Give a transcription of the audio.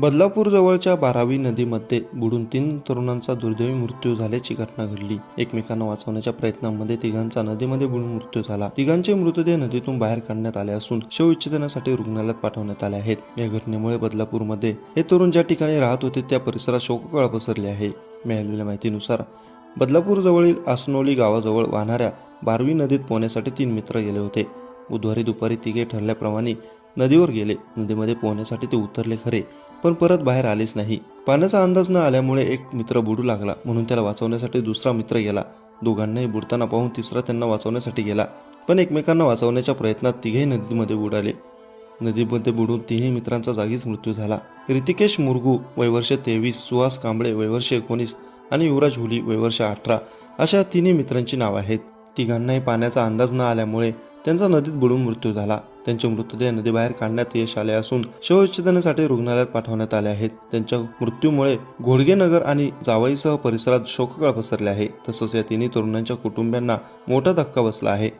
बदलापूरजवळच्या बारावी नदीमध्ये बुडून तीन तरुणांचा दुर्दैवी मृत्यू झाल्याची घटना घडली. एकमेकांना वाचवण्याच्या प्रयत्नांमध्ये तिघांचा नदीमध्ये बुडून मृत्यू झाला. तिघांचे मृतदेह नदीतून बाहेर काढण्यात आले असून शवविच्छेदनासाठी रुग्णालयात पाठवण्यात आले आहेत. या घटनेमुळे बदलापूरमध्ये हे तरुण ज्या ठिकाणी राहत होते त्या परिसरात शोककळा पसरली आहे. मिळालेल्या माहितीनुसार बदलापूरजवळील आसनोली गावाजवळ वाहणाऱ्या बारवी नदीत पोहण्यासाठी तीन मित्र गेले होते. बुधवारी दुपारी तिघे ठरल्याप्रमाणे नदीवर गेले. नदीमध्ये पोहण्यासाठी ते उतरले खरे. पण परत बाहेर आलेच नाही. पाण्याचा अंदाज न आल्यामुळे एक मित्र बुडू लागला. म्हणून त्याला वाचवण्यासाठी दुसरा मित्र गेला. दोघांनाही बुडताना पाहून तिसरा त्यांना वाचवण्यासाठी गेला. पण एकमेकांना वाचवण्याच्या प्रयत्नात तिघेही नदीमध्ये बुडाले. नदीमध्ये बुडून तिन्ही मित्रांचा जागीच मृत्यू झाला. ऋतिकेश मुरगू वयवर्ष तेवीस सुहास कांबळे वयवर्ष एकोणीस आणि युवराज हुली वयवर्ष अठरा अशा तिन्ही मित्रांची नावं आहेत. तिघांनाही पाण्याचा अंदाज न आल्यामुळे त्यांचा नदीत बुडून मृत्यू झाला. त्यांचे मृतदेह नदीबाहेर काढण्यात यश आले असून शवविच्छेदनासाठी रुग्णालयात पाठवण्यात आले आहेत. त्यांच्या मृत्यूमुळे घोडगेनगर आणि जावईसह परिसरात शोककळ पसरले आहे. तसंच या तिन्ही तरुणांच्या कुटुंबियांना मोठा धक्का बसला आहे.